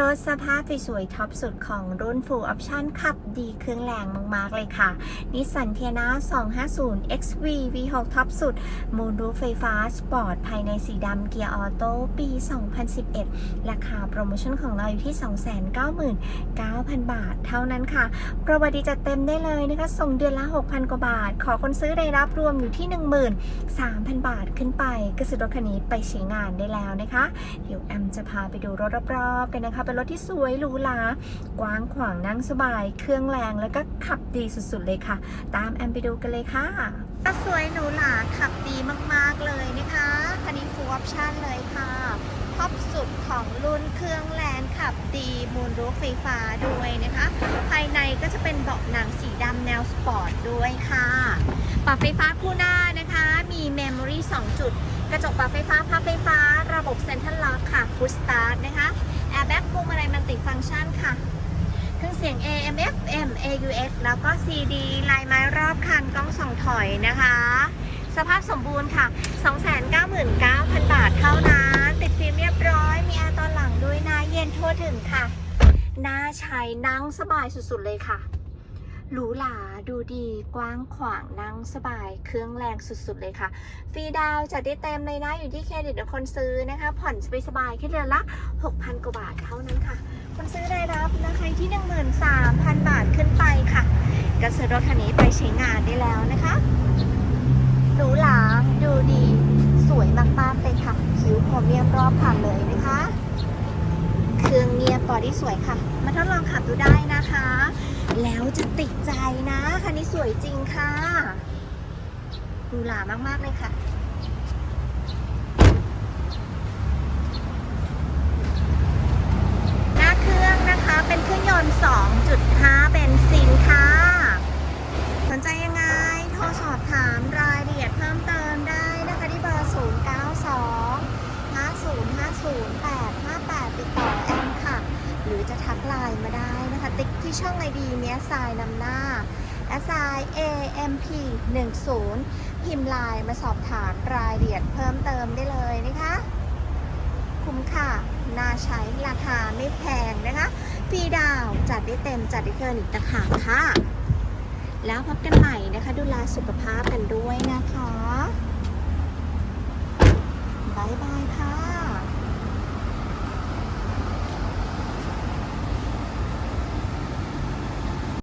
รถสภาพสวยๆท็อปสุดของรุ่น Full Option ขับดีเครื่องแรงมากๆเลยค่ะ นิสสันเทียนา250 XV V6 ท็อปสุด มูนรูฟไฟฟ้า สปอร์ต ภายในสีดำเกียร์ออโต้ปี 2011 ราคาโปรโมชั่นของเราอยู่ที่ 299,000 บาท เท่านั้นค่ะโปรวัดีจัดเต็มได้เลยนะคะ ส่งเดือนละ 6,000 กว่าบาท ขอคนซื้อได้รับรวมอยู่ที่ 13,000 บาทขึ้นไปก็ซื้อรถคันนี้ไปใช้งานได้แล้วนะคะ เดี๋ยวแอมจะพาไปดูรถรอบๆกันนะคะเป็นรถที่สวยหรูหรากว้างขวางนั่งสบาย เครื่องแรงแล้วก็ขับดีสุดๆเลยค่ะ ตามแอมไปดูกันเลยค่ะสวยหรูหราขับดีมากๆเลยนะคะคันนี้ฟูลออปชั่นเลยค่ะท็อปสุดของรุ่นเครื่องแรงขับดีมูนรูฟไฟฟ้าด้วยนะคะ ภายในก็จะเป็นเบาะหนังสีดำแนวสปอร์ตด้วยค่ะ ปรับไฟฟ้าคู่หน้านะคะ มีเมมโมรี่2จุด กระจกปรับไฟฟ้าพับไฟฟ้า ระบบเซ็นทรัลล็อกค่ะฟูสตาร์ทนะคะ แบ็กพวงมาลัยมันติฟังก์ชันค่ะ เครื่องเสียง AM FM AUX แล้วก็ CD ลายไม้รอบคันกล้องส่องถอยนะคะ สภาพสมบูรณ์ค่ะ 299,000 บาทเท่านั้น ติดฟิล์มเรียบร้อย มีแอร์ตอนหลังด้วยนะ เย็นทั่วถึงค่ะ น่าใช้นั่งสบายสุดๆเลยค่ะ หรูหราดูดีกว้างขวางนั่งสบาย เครื่องแรงสุดๆเลยค่ะ ฟรีดาวจัดได้เต็มเลยนะ อยู่ที่เครดิตของคนซื้อนะคะ ผ่อนสบายๆแค่เดือนละ 6,000 กว่าบาทเท่านั้นค่ะ คนซื้อได้รับนะคะที่ 13,000 บาทขึ้นไปค่ะก็ซื้อรถคันนี้ไปใช้งานได้แล้วนะคะหรูหราดูดีสวยมากๆเลยค่ะคิ้วโครเมียมรอบคันเลยนะคะ เครื่อง นี้สวยค่ะ มาทดลองขับดูได้นะคะ แล้วจะติดใจนะ คันนี้สวยจริงค่ะหรูหลามากๆเลยค่ะ หน้าเครื่องนะคะเป็นเครื่องยนต์ 2.5 เบนซินค่ะ สนใจยังไง โทรสอบถามรายละเอียดเพิ่มเติมได้นะคะที่เบอร์ 092 5050 858 ติดต่อแอมค่ะ หรือจะทัก ไลน์มาได้นะคะ ติ๊กที่ช่องไอดีเนี้ยสายนำหน้า s i AMP 10พิมพ์ไลน์มาสอบถามรายละเอียดเพิ่มเติมได้เลยนะคะ คุ้มค่ะ น่าใช้ราคาไม่แพงนะคะฟีดาวจัดได้เต็มจัดได้เกินอีกต่างหากค่ะ แล้วพบกันใหม่นะคะ ดูแลสุขภาพกันด้วยนะคะ